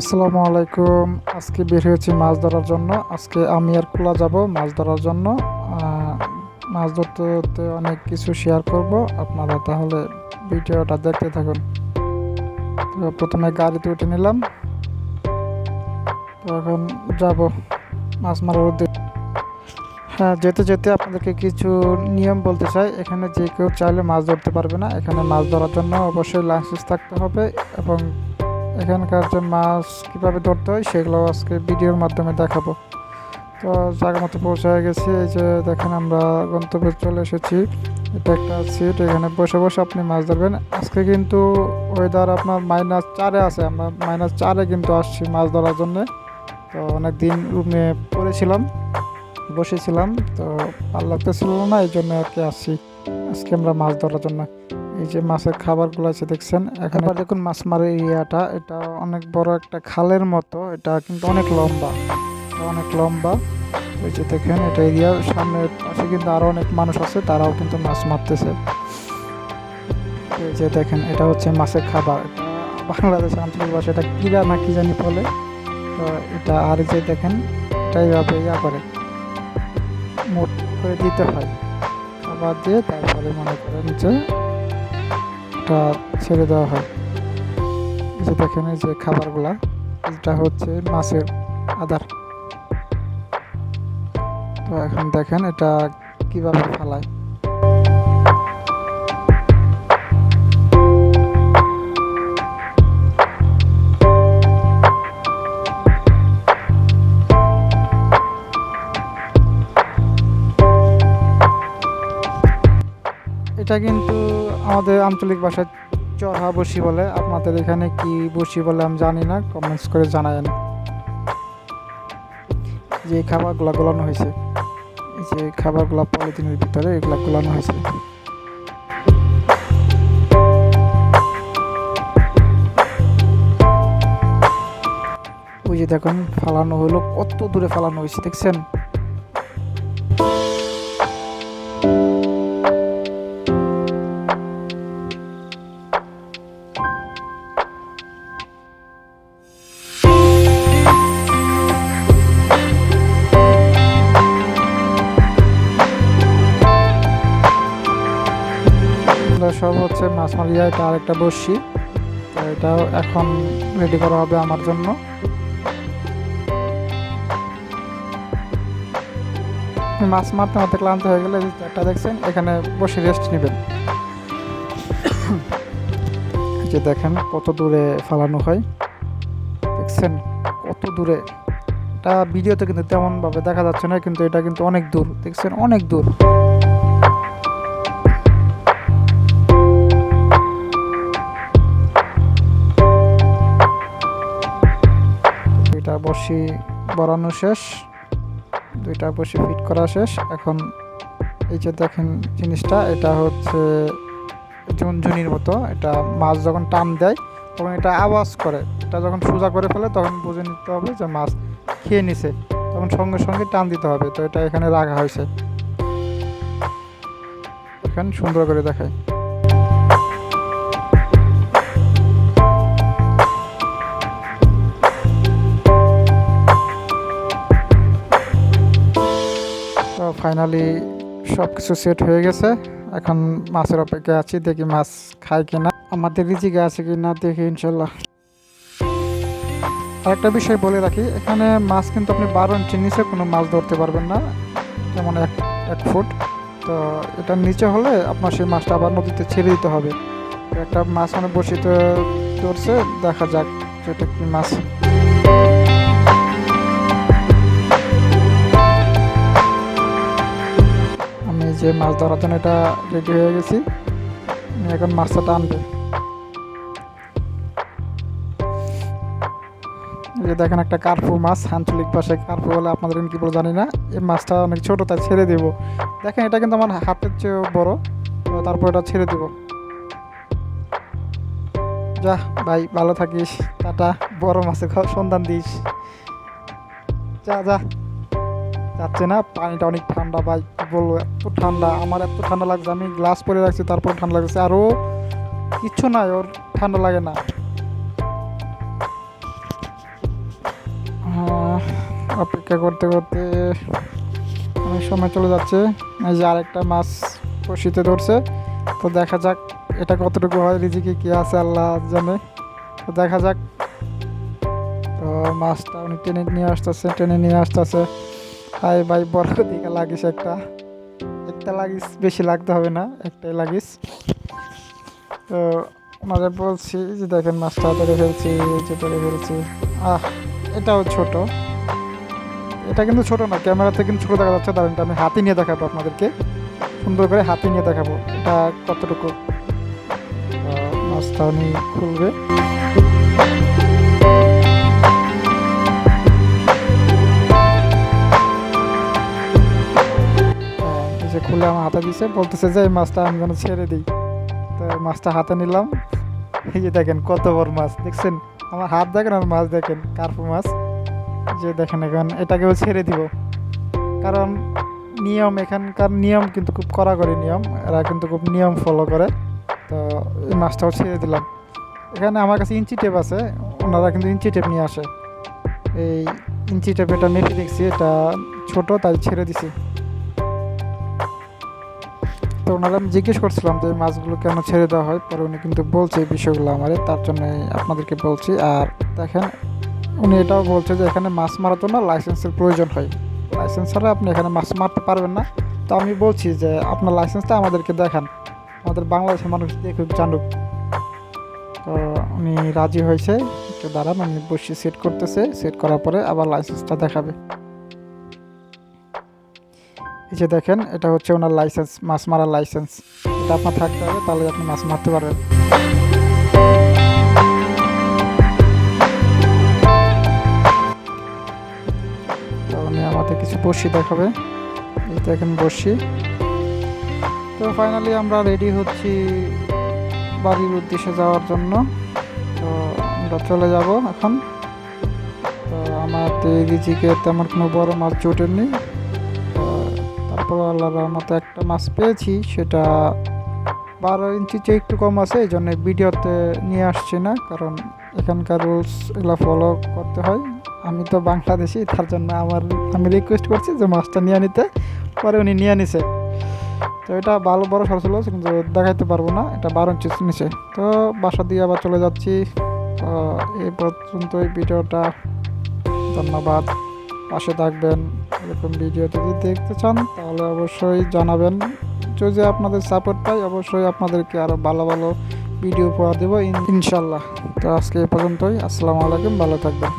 আসসালামু আলাইকুম। আজকে বের হয়েছি মাছ ধরার জন্য। আজকে আমি আর খোলা যাব মাছ ধরার জন্য। মাছ ধরতে অনেক কিছু শেয়ার করব। আপনারা তাহলে ভিডিওটা দেখতে থাকুন। তো প্রথমে গাড়িতে উঠে নিলাম। তো এখন যাব মাছ মারার উদ্দেশ্যে। হ্যাঁ যেতে যেতে আপনাদেরকে কিছু নিয়ম বলতে চাই। এখানে যে কেউ চাইলে মাছ ধরতে পারবে না। এখানে মাছ ধরার জন্য অবশ্যই লাইসেন্স থাকতে হবে এবং এখানকার যে মাছ কীভাবে ধরতে হয় সেগুলো আজকে ভিডিওর মাধ্যমে দেখাবো। তো জায়গা মতো পৌঁছায় গেছি, এই যে দেখেন আমরা গন্তব্যে চলে এসেছি। এটা একটা সিট, এখানে বসে বসে আপনি মাছ ধরবেন। আজকে কিন্তু ওয়েদার আপনার মাইনাস চারে আছে, আমরা মাইনাস চারে কিন্তু আসছি মাছ ধরার জন্যে। তো অনেক দিন রুমে পড়েছিলাম, বসেছিলাম, তো ভালো লাগতেছিল না, এই জন্য আর কি আসছি। আজকে আমরা মাছ ধরার জন্য। এই যে মাছের খাবারগুলো আছে, দেখছেন? এখানে দেখুন মাছ মারের এরিয়াটা এটা অনেক বড় একটা খালের মতো। এটা কিন্তু অনেক লম্বা। অনেক লম্বা। ওই যে দেখেন, এটা এরিয়ার সামনে পাশে কিন্তু আরও অনেক মানুষ আছে, তারাও কিন্তু মাছ মারতেছে। এই যে দেখেন, এটা হচ্ছে মাছের খাবার। বাংলাদেশ আঞ্চলিক ভাষা এটা কিরা না কি জানি বলে। তো এটা আর যে দেখেন, এটা এইভাবে ইয়া করে। মোট করে দিতে হয়। খাবার দিয়ে তারপরে মনে করেন যে এটা ছেড়ে দেওয়া হয়। যে দেখেন এই যে খাবারগুলা, এটা হচ্ছে মাছের আদার। তো এখন দেখেন এটা কীভাবে ফালায়। এটা কিন্তু আমাদের আঞ্চলিক ভাষায় চড়া বসি বলে। আপনাদের এখানে কি বসি বলে আমি জানি না কমেন্টস করে জানায়েন। যে খাবারগুলো গোলানো হয়েছে যে খাবারগুলো পলিথিনের ভিতরে এগুলো গোলানো হয়েছে। ওই যে দেখুন, ফালানো হলো, কত দূরে ফালানো হয়েছে, দেখছেন? সব হচ্ছে মাছ মারিয়া এটা আরেকটা বসছি তো এটাও এখন রেডি করা হবে আমার জন্য। মাছ মারতে মারতে ক্লান্ত হয়ে গেলে একটা দেখছেন, এখানে বসে রেস্ট নেবেন। যে দেখেন কত দূরে ফালানো হয়। দেখছেন কত দূরে। এটা ভিডিওতে কিন্তু তেমনভাবে দেখা যাচ্ছে না, কিন্তু এটা কিন্তু অনেক দূর। দেখছেন অনেক দূর। বসি বরানো শেষ। দুইটা বসি ফিট করা শেষ। এখন এই যে দেখেন জিনিসটা, এটা হচ্ছে ঝুনঝুনির মতো। এটা মাছ যখন টান দেয়, তখন এটা আওয়াজ করে। এটা যখন সোজা করে ফেলে, তখন বুঝে নিতে হবে যে মাছ খেয়ে নিছে। তখন সঙ্গে সঙ্গে টান দিতে হবে। তো এটা এখানে রাখা হয়েছে। এখানে সুন্দর করে দেখায় তো ফাইনালি সব কিছু সেট হয়ে গেছে। এখন মাছের অপেক্ষায় আছি, দেখি মাছ খায় কিনা। আমাদের রিজিকে আছে কিনা দেখি ইনশাল্লাহ। আরেকটা বিষয় বলে রাখি, এখানে মাছ কিন্তু আপনি বারো ইঞ্চির নিচে কোনো মাছ ধরতে পারবেন না, যেমন এক এক ফুট। তো এটার নিচে হলে আপনার সেই মাছটা আবার নদীতে ছেড়ে দিতে হবে। একটা মাছ মানে বসিতে ধরছে, দেখা যাক যেটা কি মাছ। যে মাছ ধরার জন্য এটা রেডি হয়ে গেছি। এখন মাছটা টানবে। যে দেখেন একটা কার্পু মাছ, আঞ্চলিক ভাষায় কার্পু বলে আপনাদের কি বলে জানি না। এই মাছটা অনেক ছোট, তাই ছেড়ে দেবো। দেখেন, এটা কিন্তু আমার হাতের চেয়েও বড়। তারপর এটা ছেড়ে দেবো। যা, ভাই, ভালো থাকিস। টাটা, বড় মাছের সন্ধান দিস। যা যা। যাচ্ছে না, পানিটা অনেক ঠান্ডা ভাই বলব, এত ঠান্ডা, আমার এত ঠান্ডা লাগছে, আমি গ্লাস পরে রাখছি, তারপর ঠান্ডা লাগছে আরও কিচ্ছু নাই, ওর ঠান্ডা লাগে না। অপেক্ষা করতে করতে অনেক সময় চলে যাচ্ছে, এই যে আরেকটা মাছ বসিতে ধরছে, তো দেখা যাক এটা কতটুকু হয়, রিজিকে কি আছে, আল্লাহ জানে, তো দেখা যাক। তো মাছটা উনি টেনে নিয়ে আসতেছে, টেনে নিয়ে আসতেছে। হাই ভাই, বড় দিকে লাগিস একটা। একটা লাগিস, বেশি লাগতে হবে না, একটাই লাগিস। তো ওনারা বলছি যে দেখেন মাছটা ধরে ফেলছি যে ধরে ফেলছি আহ, এটাও ছোট। এটা কিন্তু ছোট না, ক্যামেরাতে কিন্তু ছোট দেখা যাচ্ছে। দাঁড়ান আমি হাতি নিয়ে দেখাবো আপনাদেরকে। সুন্দর করে হাতি নিয়ে দেখাবো, এটা কতটুকু। মাছটা উনি খুলবে। খুলে আমার হাতে দিছে, বলতেছে যে, এই মাছটা আমি যেন ছেড়ে দিই। তো মাছটা হাতে নিলাম। এই যে দেখেন কত বড় মাছ, দেখছেন? আমার হাত দেখেন আর মাছ দেখেন, কার্পু মাছ। যে দেখেন এখন, এটাকেও ছেড়ে দিব। কারণ নিয়ম, এখানকার নিয়ম কিন্তু খুব কড়াকড়ি নিয়ম। এরা কিন্তু খুব নিয়ম ফলো করে। তো এই মাছটাও ছেড়ে দিলাম। এখানে আমার কাছে ইঞ্চি টেপ আছে, ওনারা কিন্তু ইঞ্চি টেপ নিয়ে আসে। এই ইঞ্চি টেপ এটা মেপে দেখছি, এটা ছোট, তাই ছেড়ে দিছি। তো ওনারা আমি জিজ্ঞেস করছিলাম যে মাছগুলো কেন ছেড়ে দেওয়া হয়? পরে উনি কিন্তু বলছে এই বিষয়গুলো আমারে, তার জন্য আপনাদেরকে বলছি। আর দেখেন, উনি এটাও বলছে যে এখানে মাছ মারার জন্য লাইসেন্সের প্রয়োজন হয়। লাইসেন্স ছাড়া আপনি এখানে মাছ মারতে পারবেন না। তো আমি বলছি যে আপনার লাইসেন্সটা আমাদেরকে দেখান। আমাদের বাংলাদেশের মানুষ দেখুক, জানুক। তো উনি রাজি হয়েছে। একটু দাঁড়ান, উনি বসে সেট করতেছে। সেট করার পরে আবার লাইসেন্সটা দেখাবে। এই যে দেখেন, এটা হচ্ছে ওনার লাইসেন্স মাছ মারার লাইসেন্স এটা আপনার থাকতে হবে, তাহলে আপনি মাছ মারতে পারবেন। তো উনি আমাদের কিছু বসি দেখাবে। এই দেখেন বসি তো ফাইনালি আমরা রেডি হচ্ছি বাড়ির উদ্দেশ্যে যাওয়ার জন্য। তো আমরা চলে যাব এখন। তো আমাদের রিজিকে তেমন কোনো বড় মাছ জোটেনি তো তারপর আল্লাহ রহমতে একটা মাছ পেয়েছি, সেটা বারো ইঞ্চি চেয়ে একটু কম আছে এই জন্য ভিডিওতে নিয়ে আসছি না, কারণ এখানকার রুলস এগুলো ফলো করতে হয়। আমি তো বাংলাদেশি, তার জন্য আমার, আমি রিকোয়েস্ট করছি যে মাছটা নিয়ে নিতে, পরে উনি নিয়ে নিছে। তো এটা ভালো, বড় সর ছিল, কিন্তু দেখাইতে পারব না, এটা বারো ইঞ্চি নিচে তো বাসা দিয়ে আবার চলে যাচ্ছি। তো এই পর্যন্ত এই ভিডিওটা, ধন্যবাদ। পাশে থাকবেন, এরকম ভিডিও যদি দেখতে চান, তাহলে অবশ্যই জানাবেন। যদি আপনাদের সাপোর্ট পাই, অবশ্যই আপনাদেরকে আরও ভালো ভালো ভিডিও পাওয়া দেবো ইনশাল্লাহ। তো আজকে এ পর্যন্তই। আসসালামু আলাইকুম, ভালো থাকবেন।